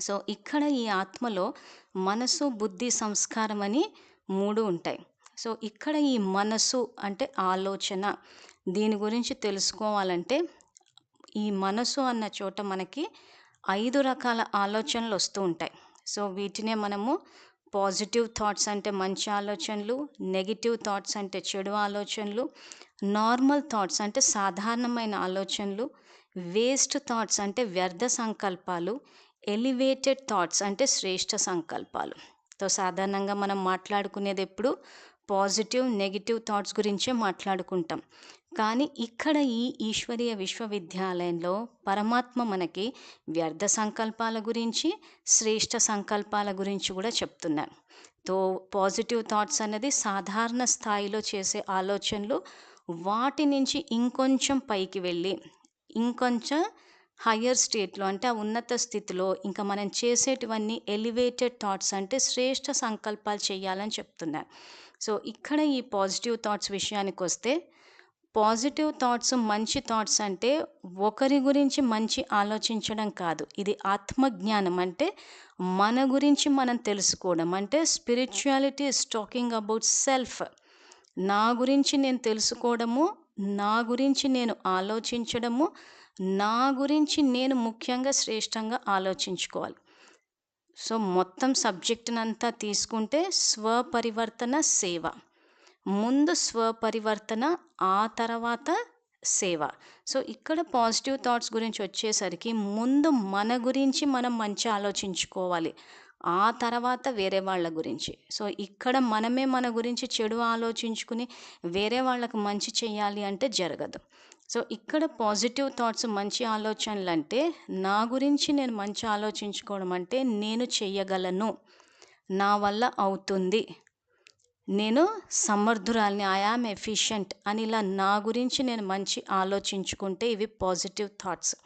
So ఇక్కడ ఈ ఆత్మలో మనసు బుద్ధి సంస్కారం అని మూడు ఉంటాయి. సో ఇక్కడ ఈ మనసు అంటే ఆలోచన. దీని గురించి తెలుసుకోవాలంటే ఈ మనసు అన్న చోట మనకి ఐదు రకాల ఆలోచనలు వస్తూ ఉంటాయి. సో వీటినే మనము పాజిటివ్ థాట్స్ అంటే మంచి ఆలోచనలు నెగిటివ్ థాట్స్ అంటే చెడు ఆలోచనలు నార్మల్ థాట్స్ అంటే సాధారణమైన ఆలోచనలు వేస్ట్ థాట్స్ అంటే వ్యర్థ సంకల్పాలు ఎలివేటెడ్ థాట్స్ అంటే శ్రేష్ఠ సంకల్పాలు. తో సాధారణంగా మనం మాట్లాడుకునేది ఎప్పుడు? పాజిటివ్ నెగిటివ్ థాట్స్ గురించే మాట్లాడుకుంటాం. కానీ ఇక్కడ ఈ ఈశ్వరీయ విశ్వవిద్యాలయంలో పరమాత్మ మనకి వ్యర్థ సంకల్పాల గురించి శ్రేష్ఠ సంకల్పాల గురించి కూడా చెప్తున్నారు. తో పాజిటివ్ థాట్స్ అనేది సాధారణ స్థాయిలో చేసే ఆలోచనలు వాటి నుంచి ఇంకొంచెం పైకి వెళ్ళి ఇంకొంచెం హయ్యర్ స్టేట్లో అంటే ఆ ఉన్నత స్థితిలో ఇంకా మనం చేసేటివన్నీ ఎలివేటెడ్ థాట్స్ అంటే శ్రేష్ఠ సంకల్పాలు చేయాలని చెప్తున్నారు. సో ఇక్కడ ఈ పాజిటివ్ థాట్స్ విషయానికి వస్తే పాజిటివ్ థాట్స్ మంచి థాట్స్ అంటే ఒకరి గురించి మంచి ఆలోచించడం కాదు. ఇది ఆత్మజ్ఞానం అంటే మన గురించి మనం తెలుసుకోవడం. అంటే spirituality is talking about self నా గురించి నేను తెలుసుకోవడము నా గురించి నేను ఆలోచించడము నా గురించి నేను ముఖ్యంగా శ్రేష్టంగా ఆలోచించుకోవాలి. సో మొత్తం సబ్జెక్టునంతా తీసుకుంటే స్వపరివర్తన సేవ. ముందు స్వపరివర్తన ఆ తర్వాత సేవ. సో ఇక్కడ పాజిటివ్ థాట్స్ గురించి వచ్చేసరికి ముందు మన గురించి మనం మంచి ఆలోచించుకోవాలి. ఆ తర్వాత వేరే వాళ్ళ గురించి. సో ఇక్కడ మనమే మన గురించి చెడు ఆలోచించుకుని వేరే వాళ్ళకు మంచి చేయాలి అంటే జరగదు. సో ఇక్కడ పాజిటివ్ థాట్స్ మంచి ఆలోచనలు అంటే నా గురించి నేను మంచి ఆలోచించుకోవడం అంటే నేను చేయగలను నా వల్ల అవుతుంది. నేను సమర్థురాల్ని ఐఆమ్ ఎఫిషియంట్ అని ఇలా నా గురించి నేను మంచి ఆలోచించుకుంటే ఇవి పాజిటివ్ థాట్స్.